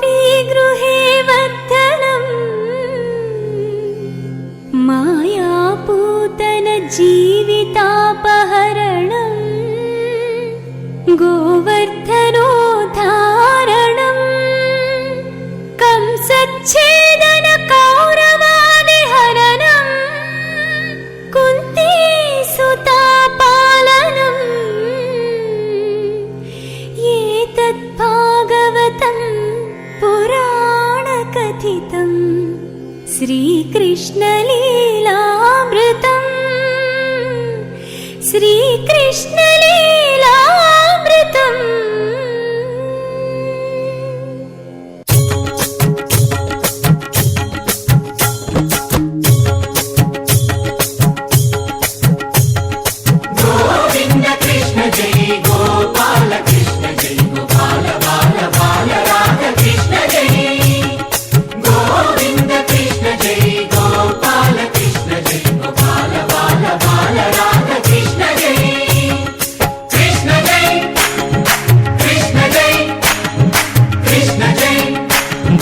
be Shrikrishna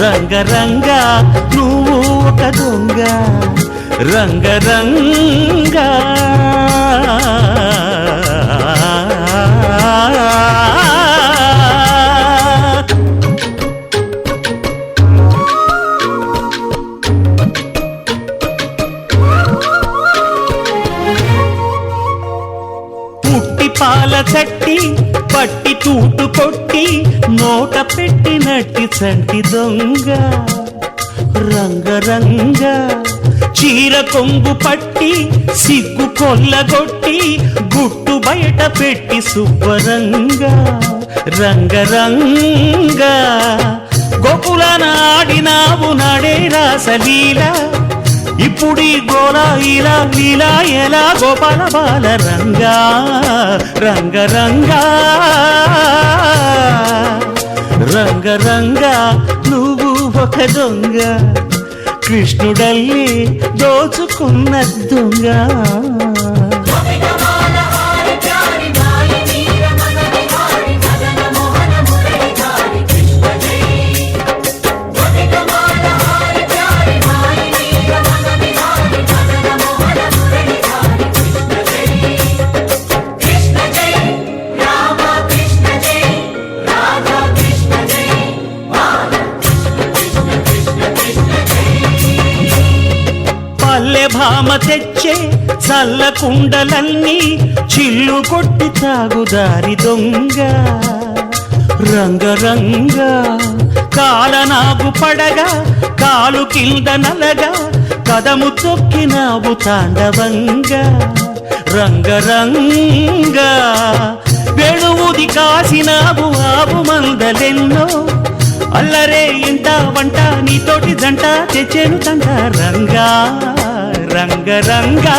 Ranga నువ్వు ఒక దొంగ. రంగరంగా. పాల చట్టి పట్టి తూటు కొట్టి నోట పెట్టినట్టి చంటి దొంగ. రంగరంగ రంగ చీర కొంగు పట్టి సిగ్గు కొల్లగొట్టి గుట్టు బయట పెట్టి శుభ్రంగ రంగ రంగ గోకుల నాడినావు నాడే రాసలీల పుడి గోల ఇలా లీలా ఎలా గోపాల బాల రంగా రంగ రంగా. రంగ రంగా నువ్వు ఒక దొంగ కృష్ణుడల్లి దోచుకున్న దొంగ. పల్లె భామ తెచ్చే చల్ల కుండలన్నీ చిల్లు కొట్టి తాగుదారి దొంగ. రంగరంగ రంగ కాలనాగు పడగా కాలు కింద నలగా కదము తొక్కినావు తాండవంగా. రంగరంగ రంగ వెణువుది కాసినావు ఆవు మందలెన్నో. అల్లరే ఇంత వంట నీతోటి జంట తెచ్చేను తంట రంగా. రంగ రంగా